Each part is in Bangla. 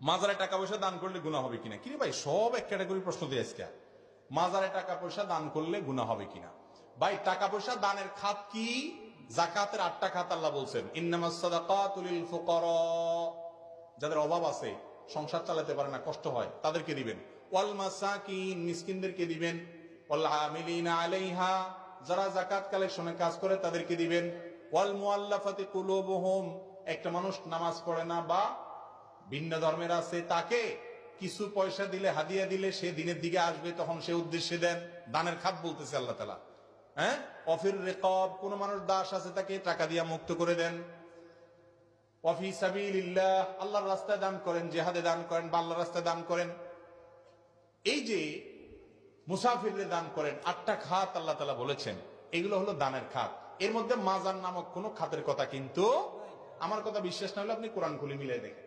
মাজারে টাকা পয়সা দান করলে গুণা হবে কিনা? কিরে ভাই, সব এক ক্যাটাগরি প্রশ্ন দিয়ে আজকে। মাজারে টাকা পয়সা দান করলে গুণা হবে কিনা? ভাই টাকা পয়সা দানের খাত কি? জাকাতের আটটা খাত আল্লাহ বলছেন যাদের অভাব আছে, সংসার চালাতে পারে না, কষ্ট হয়, তাদেরকে দিবেন। ওয়াল মাসাকিন, মিসকিনদেরকে দিবেন। আলাইহা, যারা জাকাত কালেকশনে কাজ করে, তাদেরকে দিবেন। ওয়াল একটা মানুষ নামাজ পড়ে না বা ভিন্ন ধর্মের আছে, তাকে কিছু পয়সা দিলে, হাদিয়া দিলে সে দিনের দিকে আসবে, তখন সে উদ্দেশ্যে দেন, দানের খাত বলতেছে আল্লাহ তালা হ্যাঁ? অফির রেকব, কোন মানুষ দাস আছে, তাকে টাকা দিয়া মুক্ত করে দেন। ওয়াফি সাবিলিল্লাহ, আল্লাহর রাস্তায় দান করেন, জেহাদে দান করেন বা রাস্তায় দান করেন। এই যে মুসাফিরে দান করেন, আটটা খাত আল্লাহ তালা বলেছেন, এগুলো হলো দানের খাত। এর মধ্যে মাজার নামক কোন খাতের কথা কিন্তু আমার কথা বিশ্বাস না হলে আপনি কোরআন খুলে মিলাই দেখেন।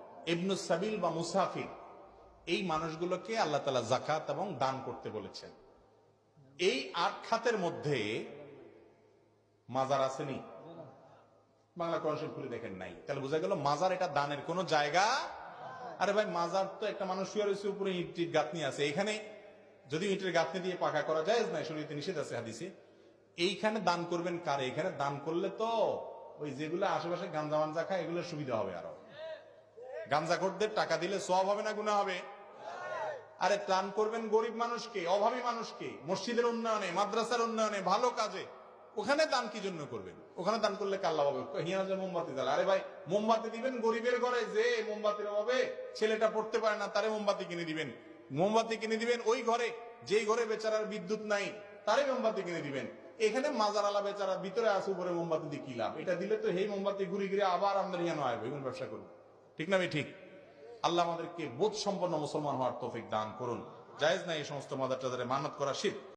ইবনুস সাবিল বা মুসাফির, এই মানুষগুলোকে আল্লাহ তালা জাকাত এবং দান করতে বলেছেন। এই আট খাতের মধ্যে মাজার আসেনি। বাংলা কনসেন খুলে দেখেন নাই। তাহলে বোঝা গেল মাজার এটা দানের কোন জায়গা আরে ভাই, মাজার তো একটা মানুষ শুয়ে রয়েছে, উপরে ইট ইট গাঁথনি আছে। এখানে যদি ইটের গাঁথনি দিয়ে পাকা করা যায়, না শরীরে নিষেধ আছে হাদিসে। এইখানে দান করবেন কারে? এখানে দান করলে তো ওই যেগুলো আশেপাশে গাঞ্জা মাঞ্জা খায়, এগুলোর সুবিধা হবে আরও। গাঞ্জাখোরদের টাকা দিলে সব হবে না গুণা হবে? আরে ত্রাণ করবেন গরিব মানুষকে, অভাবী মানুষকে, মসজিদের উন্নয়নে, মাদ্রাসার উন্নয়নে, ভালো কাজে। ওখানে দান কি জন্য করবেন? ওখানে দান করলে কাল্লা হবে? হিয়ানা যে মোমবাতি জ্বালা। আরে ভাই, মোমবাতি দিবেন গরিবের ঘরে, যে মোমবাতির অভাবে ছেলেটা পড়তে পারে না, তারে মোমবাতি কিনে দিবেন। মোমবাতি কিনে দিবেন ওই ঘরে, যেই ঘরে বেচারার বিদ্যুৎ নাই, তারে মোমবাতি কিনে দিবেন। এখানে মাজার আলা বেচারা ভিতরে আছে, উপরে মোমবাতি দিয়ে কি লাভ? এটা দিলে তো এই মোমবাতি ঘুরে ঘুরে আবার আমাদের হিয়ানো আসবে এগুলো ব্যবসা করব ঠিক না আমি ঠিক? আল্লাহ আমাদেরকে বোধ সম্পন্ন মুসলমান হওয়ার তৌফিক দান করুন। জায়েজ না এই সমস্ত মাদার টাদারে মানত করা শিখ